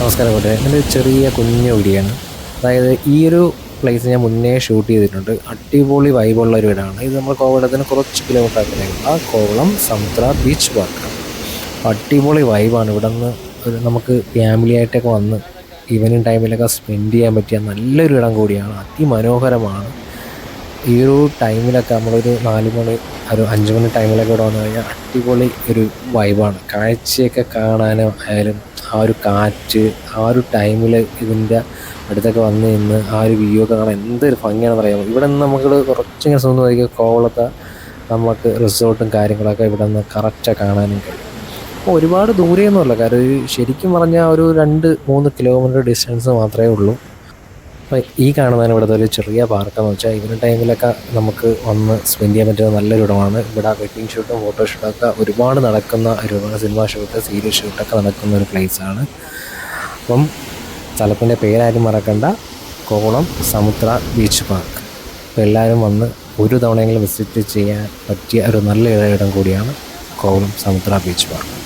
നമസ്കാരം കൂട്ടെ എന്റെ ചെറിയ കുഞ്ഞു വീടിയാണ് അതായത് ഈ ഒരു പ്ലേസ് ഞാൻ മുന്നേ ഷൂട്ട് ചെയ്തിട്ടുണ്ട്. അടിപൊളി വൈബുള്ള ഒരു വീടാണ്. ഇത് നമ്മൾ കോവളത്തിന് കുറച്ച് കിലോമീറ്റർ അകലെ ആ കോവളം സമുദ്ര ബീച്ച് പാർക്കാണ് അടിപൊളി വൈബാണ് ഇവിടെ നിന്ന് ഒരു നമുക്ക് ഫാമിലി ആയിട്ടൊക്കെ വന്ന് ഈവനിങ് ടൈമിലൊക്കെ സ്പെൻഡ് ചെയ്യാൻ പറ്റിയ നല്ലൊരു ഇടം കൂടിയാണ്. അതിമനോഹരമാണ്. ഈ ഒരു ടൈമിലൊക്കെ നമ്മളൊരു നാല് മണി ഒരു അഞ്ച് മണി ടൈമിലൊക്കെ ഇവിടെ വന്നു കഴിഞ്ഞാൽ അടിപൊളി ഒരു വൈബാണ് കാഴ്ചയൊക്കെ കാണാനോ ആയാലും ആ ഒരു കാറ്റ് ആ ഒരു ടൈമിൽ ഇതിന്റെ അടുത്തൊക്കെ വന്ന് നിന്ന് ആ ഒരു വ്യൂ ഒക്കെ കാണാൻ എന്തൊരു ഭംഗിയാണെന്ന് അറിയാമോ? ഇവിടെ നിന്ന് നമുക്ക് കുറച്ചിങ്ങനെ സ്വന്തം നോക്കിയാൽ കോവളത്തെ നമുക്ക് റിസോർട്ടും കാര്യങ്ങളൊക്കെ ഇവിടെ നിന്ന് കറക്റ്റാണ് കാണാനും കഴിയും. അപ്പോൾ ഒരുപാട് ദൂരെയൊന്നുമല്ല. കാരണം ശരിക്കും പറഞ്ഞാൽ ഒരു രണ്ട് മൂന്ന് കിലോമീറ്റർ ഡിസ്റ്റൻസ് മാത്രമേ ഉള്ളൂ. അപ്പോൾ ഈ കാണുന്നതാണ് ഇവിടുത്തെ ഒരു ചെറിയ പാർക്കെന്ന് വെച്ചാൽ ഇവരുടെ ടൈമിലൊക്കെ നമുക്ക് വന്ന് സ്പെൻഡ് ചെയ്യാൻ പറ്റുന്ന നല്ലൊരു ഇടമാണ്. ഇവിടെ വെഡ്ഡിങ് ഷൂട്ടും ഫോട്ടോ ഷൂട്ടൊക്കെ ഒരുപാട് നടക്കുന്ന ഒരുപാട് സിനിമ ഷൂട്ട് സീരിയൽ ഷൂട്ടൊക്കെ നടക്കുന്ന ഒരു പ്ലേസാണ് അപ്പം സ്ഥലത്തിന്റെ പേരാരും മറക്കണ്ട. കോവളം സമുദ്ര ബീച്ച് പാർക്ക് അപ്പോൾ എല്ലാവരും വന്ന് ഒരു തവണയെങ്കിലും വിസിറ്റ് ചെയ്യാൻ പറ്റിയ ഒരു നല്ല ഇടം കൂടിയാണ് കോവളം സമുദ്ര ബീച്ച് പാർക്ക്